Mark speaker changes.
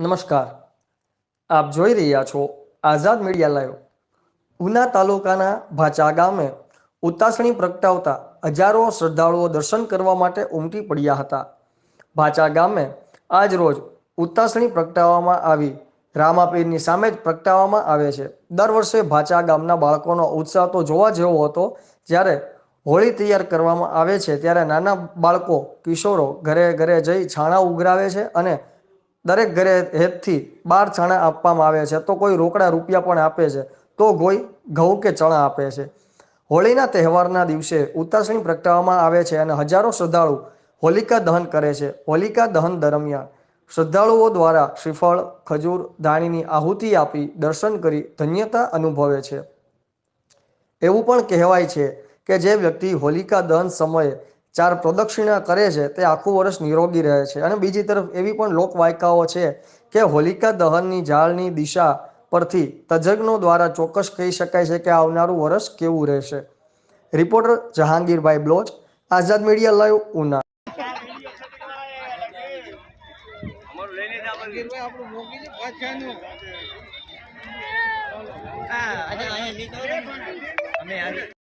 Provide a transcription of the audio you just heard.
Speaker 1: નમસ્કાર. આપ જોઈ રહ્યા છો આઝાદ મીડિયા લાઈવ. ઉના તાલુકાના ભાચા ગામે ઉતાસણી પ્રગટાવતા હજારો શ્રદ્ધાળુઓ દર્શન કરવા માટે ઉમટી પડ્યા હતા. ભાચા ગામે આજ રોજ ઉતાસણી પ્રગટાવવામાં આવી. રામાપીરની સામે જ પ્રગટાવવામાં આવે છે. દર વર્ષે ભાચા ગામના બાળકોનો ઉત્સાહ તો જોવા જેવો હતો જ્યારે હોળી તૈયાર કરવામાં આવે છે, ત્યારે નાના બાળકો, કિશોરો ઘરે ઘરે જઈ છાણા ઉઘરાવે છે અને દરેક ઘરે હેતથી બાર ચણા આપવામાં આવે છે. તો કોઈ રોકડા રૂપિયા પણ આપે છે. તો કોઈ ઘઉં કે ચણા આપે છે. હોળીના તહેવારના દિવસે ઉતાસણી પ્રગટાવવામાં આવે છે અને હજારો શ્રદ્ધાળુ હોલિકા દહન કરે છે. હોલિકા દહન દરમિયાન શ્રદ્ધાળુઓ દ્વારા શ્રીફળ, ખજૂર, ધાણીની આહુતિ આપી દર્શન કરી ધન્યતા અનુભવે છે. એવું પણ કહેવાય છે કે જે વ્યક્તિ હોલિકા દહન સમયે ચાર પ્રદક્ષિણા કરે છે તે આખું વર્ષ નિરોગી રહે છે. અને બીજી તરફ એવી પણ લોકવાયકાઓ છે કે હોલિકા દહનની ઝાડની દિશા પરથી તજજ્ઞો દ્વારા ચોક્કસ કહી શકાય છે કે આવનારું વર્ષ કેવું રહેશે. Reporter Jahangirbhai Baloch Azad media live Una.
Speaker 2: અમે આવી.